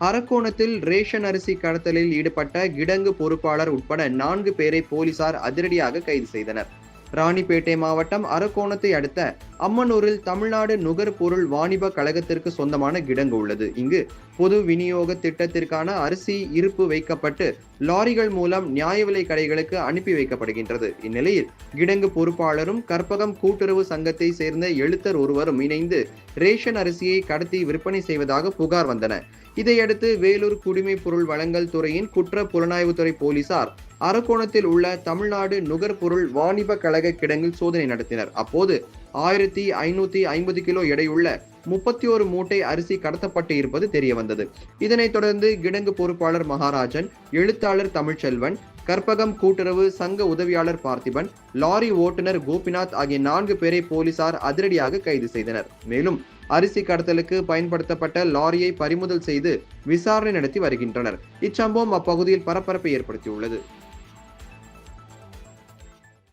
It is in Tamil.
அரக்கோணத்தில் ரேஷன் அரிசி கடத்தலில் ஈடுபட்ட கிடங்கு பொறுப்பாளர் உட்பட நான்கு பேரை போலீசார் அதிரடியாக கைது செய்தனர். ராணிப்பேட்டை மாவட்டம் அரக்கோணத்தை அடுத்த அம்மனூரில் தமிழ்நாடு நுகர்பொருள் வாணிப கழகத்திற்கு சொந்தமான கிடங்கு உள்ளது. இங்கு பொது விநியோக திட்டத்திற்கான அரிசி இருப்பு வைக்கப்பட்டு லாரிகள் மூலம் நியாய விலை கடைகளுக்கு அனுப்பி வைக்கப்படுகின்றது. இந்நிலையில் கிடங்கு பொறுப்பாளரும் கற்பகம் கூட்டுறவு சங்கத்தை சேர்ந்த எழுத்தர் ஒருவரும் இணைந்து ரேஷன் அரிசியை கடத்தி விற்பனை செய்வதாக புகார் வந்தன. இதையடுத்து வேலூர் குடிமை பொருள் வழங்கல் துறையின் குற்ற புலனாய்வுத்துறை போலீசார் அரக்கோணத்தில் உள்ள தமிழ்நாடு நுகர்பொருள் வாணிப கழக கிடங்கில் சோதனை நடத்தினர். அப்போது ஆயிரத்தி ஐநூத்தி ஐம்பது கிலோ எடையுள்ள முப்பத்தி ஒரு மூட்டை அரிசி கடத்தப்பட்டு இருப்பது தெரிய வந்தது இதனைத் தொடர்ந்து கிடங்கு பொறுப்பாளர் மகாராஜன் எழுத்தாளர் தமிழ்ச்செல்வன் கற்பகம் கூட்டுறவு சங்க உதவியாளர் பார்த்திபன் லாரி ஓட்டுநர் கோபிநாத் ஆகிய நான்கு பேரை போலீசார் அதிரடியாக கைது செய்தனர். மேலும் அரிசி கடத்தலுக்கு பயன்படுத்தப்பட்ட லாரியை பறிமுதல் செய்து விசாரணை நடத்தி வருகின்றனர். இச்சம்பவம் அப்பகுதியில் பரபரப்பை ஏற்படுத்தியுள்ளது.